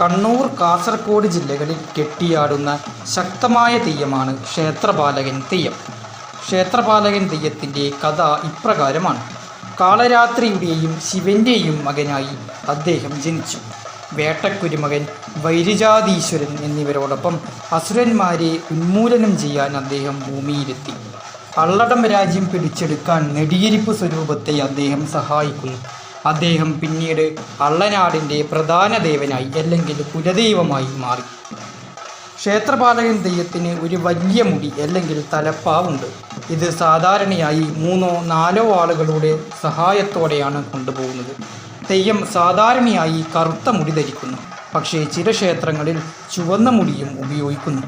കണ്ണൂർ കാസർഗോഡ് ജില്ലകളിൽ കെട്ടിയാടുന്ന ശക്തമായ തെയ്യമാണ് ക്ഷേത്രപാലകൻ തെയ്യം. ക്ഷേത്രപാലകൻ തെയ്യത്തിന്റെ കഥ ഇപ്രകാരമാണ്. കാളരാത്രിയുടെയും ശിവന്റെയും മകനായി അദ്ദേഹം ജനിച്ചു. വേട്ടക്കുരുമകൻ വൈരുജാതീശ്വരൻ എന്നിവരോടൊപ്പം അസുരന്മാരെ ഉന്മൂലനം ചെയ്യാൻ അദ്ദേഹം ഭൂമിയിലെത്തി. അള്ളടം രാജ്യം പിടിച്ചെടുക്കാൻ നെടിയിരിപ്പ് സ്വരൂപത്തെ അദ്ദേഹം സഹായിക്കുന്നു. അദ്ദേഹം പിന്നീട് അള്ളനാടിന്റെ പ്രധാന ദേവനായി അല്ലെങ്കിൽ കുലദൈവമായി മാറി. ക്ഷേത്രപാലകൻ തെയ്യത്തിന് ഒരു വലിയ മുടി അല്ലെങ്കിൽ തലപ്പാവുണ്ട്. ഇത് സാധാരണയായി മൂന്നോ നാലോ ആളുകളുടെ സഹായത്തോടെയാണ് കൊണ്ടുപോകുന്നത്. തെയ്യം സാധാരണയായി കറുത്ത മുടി ധരിക്കുന്നു. പക്ഷേ ചില ക്ഷേത്രങ്ങളിൽ ചുവന്ന മുടിയും ഉപയോഗിക്കുന്നു.